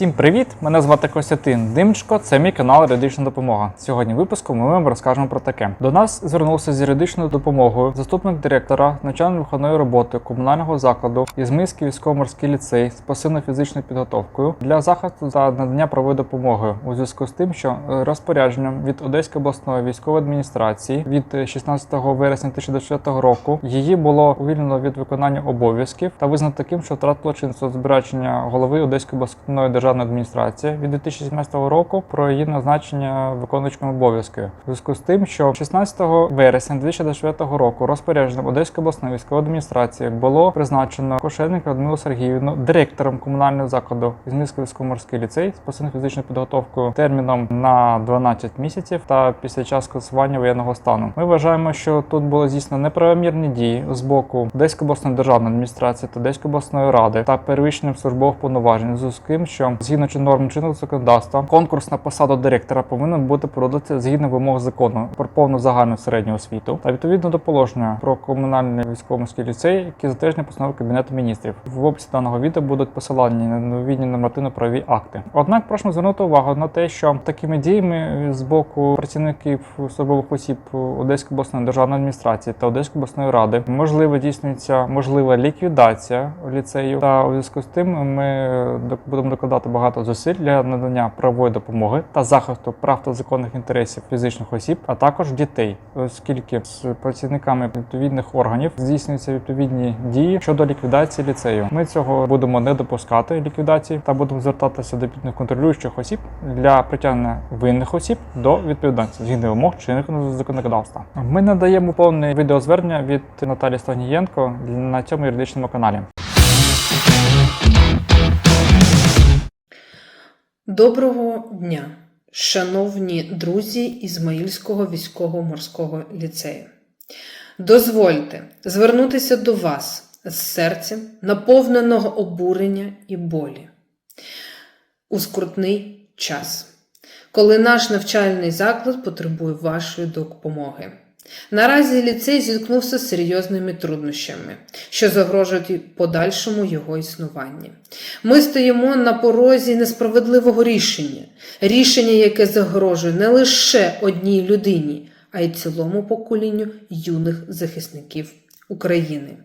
Всім привіт! Мене звати Костянтин Димчко. Це мій канал Юридична допомога. Сьогодні в випуску ми вам розкажемо про таке. До нас звернувся з юридичною допомогою заступник директора навчально-виховної роботи комунального закладу Ізмийський військово-морський ліцей з пасивно-фізичною підготовкою для захисту за надання правової допомоги у зв'язку з тим, що е, розпорядженням від Одеської обласної військової адміністрації від е, 16 вересня 2024 року її було увільнено від виконання обов'язків та визнано таким, що втратило чинство збирачення голови Одеської обласної державної адміністрації від 2017 року про її назначення виконуючим обов'язки. У зв'язку з тим, що 16 вересня 2024 року розпорядженням Одеської обласної військової адміністрації було призначено Кошельника Людмилу Сергіївну директором комунального закладу Ізмірський військово-морський ліцей з посильно фізичною підготовкою терміном на 12 місяців та після часу скасування воєнного стану. Ми вважаємо, що тут було здійснено неправомірні дії з боку Одеської обласної державної адміністрації та Одеської обласної ради та перевищенням службових повноважень з тим, що згідно чи норм чинного законодавства конкурс на посаду директора повинен бути проводитися згідно вимог закону про повну загальну середню освіту та відповідно до положення про комунальний військово-морський ліцей, які затверджені постанови кабінету міністрів. В описі даного відео будуть посилання на новітні нормативно-правові акти. Однак прошу звернути увагу на те, що такими діями з боку працівників службових осіб Одеської обласної державної адміністрації та Одеської обласної ради можливо здійснюється можлива ліквідація ліцею. Та у зв'язку з тим ми будемо докладати багато зусиль для надання правової допомоги та захисту прав та законних інтересів фізичних осіб, а також дітей, оскільки з працівниками відповідних органів здійснюються відповідні дії щодо ліквідації ліцею. Ми цього будемо не допускати ліквідації та будемо звертатися до контролюючих осіб для притягнення винних осіб до відповідальності згідно вимог чинного законодавства. Ми надаємо повне відеозвернення від Наталі Стагнієнко на цьому юридичному каналі. Доброго дня, шановні друзі Ізмаїльського військово-морського ліцею. Дозвольте звернутися до вас з серцем, наповненого обурення і болі у скрутний час, коли наш навчальний заклад потребує вашої допомоги. Наразі ліцей зіткнувся з серйозними труднощами, що загрожують подальшому його існуванні. Ми стоїмо на порозі несправедливого рішення, рішення, яке загрожує не лише одній людині, а й цілому поколінню юних захисників України.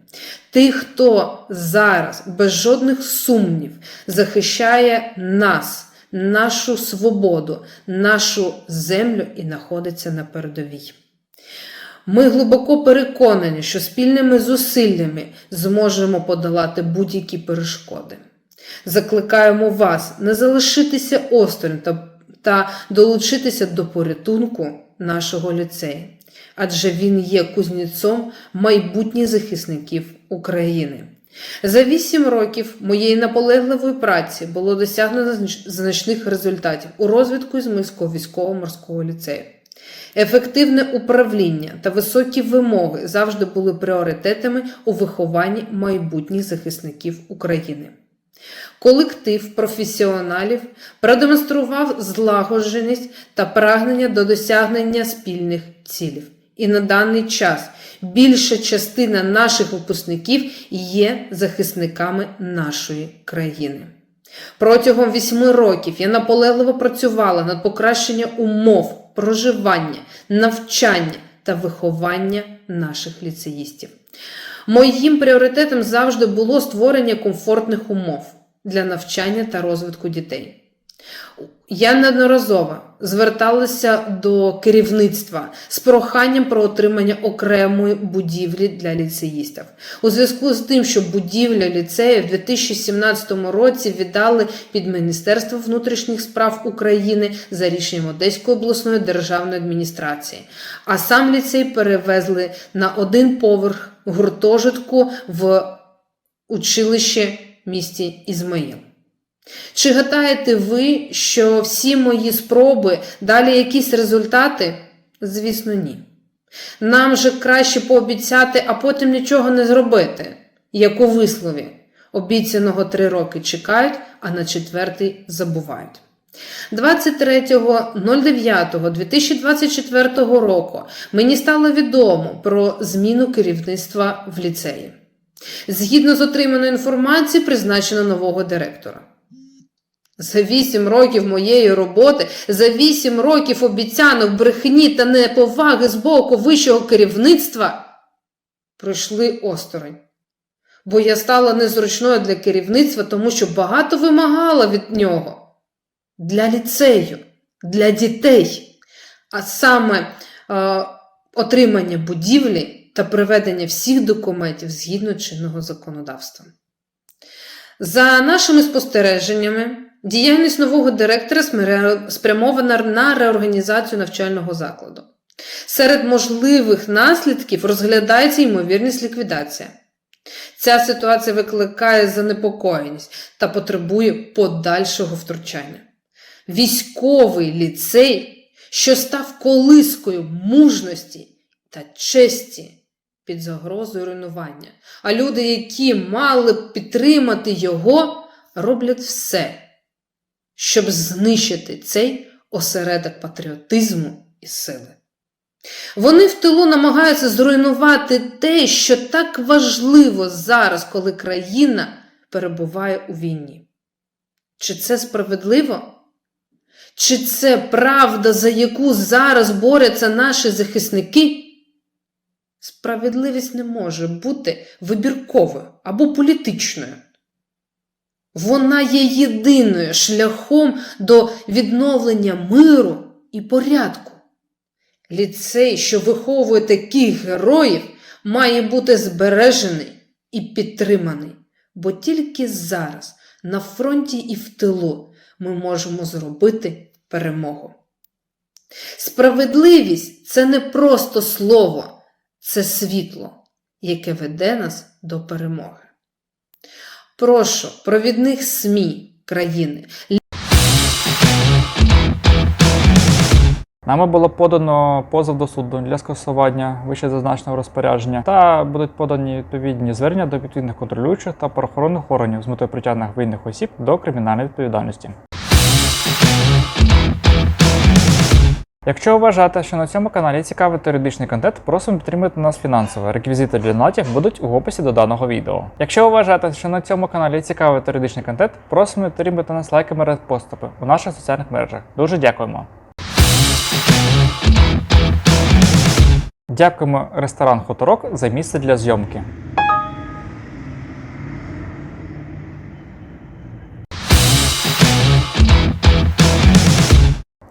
Тих, хто зараз без жодних сумнів захищає нас, нашу свободу, нашу землю і знаходиться на передовій. Ми глибоко переконані, що спільними зусиллями зможемо подолати будь-які перешкоди. Закликаємо вас не залишитися осторонь та, та долучитися до порятунку нашого ліцею, адже він є кузнєцом майбутніх захисників України. За вісім років моєї наполегливої праці було досягнено значних результатів у розвитку Ізмельського військово-морського ліцею. Ефективне управління та високі вимоги завжди були пріоритетами у вихованні майбутніх захисників України. Колектив професіоналів продемонстрував злагодженість та прагнення до досягнення спільних цілів. І на даний час більша частина наших випускників є захисниками нашої країни. Протягом вісьми років я наполегливо працювала над покращенням умов проживання, навчання та виховання наших ліцеїстів. Моїм пріоритетом завжди було створення комфортних умов для навчання та розвитку дітей. Я неодноразово зверталася до керівництва з проханням про отримання окремої будівлі для ліцеїстів. У зв'язку з тим, що будівля ліцею в 2017 році віддали під Міністерство внутрішніх справ України за рішенням Одеської обласної державної адміністрації. А сам ліцей перевезли на один поверх гуртожитку в училище місті Ізмаїл. Чи гадаєте ви, що всі мої спроби дали якісь результати? Звісно, ні. Нам же краще пообіцяти, а потім нічого не зробити, як у вислові. Обіцяного три роки чекають, а на четвертий забувають. 23.09.2024 року мені стало відомо про зміну керівництва в ліцеї. Згідно з отриманою інформацією, призначено нового директора. За вісім років моєї роботи, за вісім років обіцянок брехні та неповаги з боку вищого керівництва пройшли осторонь. Бо я стала незручною для керівництва, тому що багато вимагала від нього для ліцею, для дітей, а саме е, отримання будівлі та приведення всіх документів згідно чинного законодавства. За нашими спостереженнями, діяльність нового директора спрямована на реорганізацію навчального закладу. Серед можливих наслідків розглядається ймовірність ліквідація. Ця ситуація викликає занепокоєність та потребує подальшого втручання. Військовий ліцей, що став колискою мужності та честі під загрозою руйнування, а люди, які мали б підтримати його, роблять все, щоб знищити цей осередок патріотизму і сили. Вони в тилу намагаються зруйнувати те, що так важливо зараз, коли країна перебуває у війні. Чи це справедливо? Чи це правда, за яку зараз борються наші захисники? Справедливість не може бути вибірковою або політичною. Вона є єдиною шляхом до відновлення миру і порядку. Ліцей, що виховує таких героїв, має бути збережений і підтриманий, бо тільки зараз, на фронті і в тилу, ми можемо зробити перемогу. Справедливість це не просто слово, це світло, яке веде нас до перемоги. Прошу провідних СМІ країни Нами було подано позов до суду для скасування вище зазначеного розпорядження, та будуть подані відповідні звернення до відповідних контролюючих та правоохоронних органів з метою притягнення винних осіб до кримінальної відповідальності. Якщо вважаєте, що на цьому каналі цікавий теоретичний контент, просимо підтримати нас фінансово. Реквізити для донатів будуть у описі до даного відео. Якщо вважаєте, що на цьому каналі цікавий теоретичний контент, просимо підтримати нас лайками і редпоступи у наших соціальних мережах. Дуже дякуємо. Дякуємо ресторан Хуторок за місце для зйомки.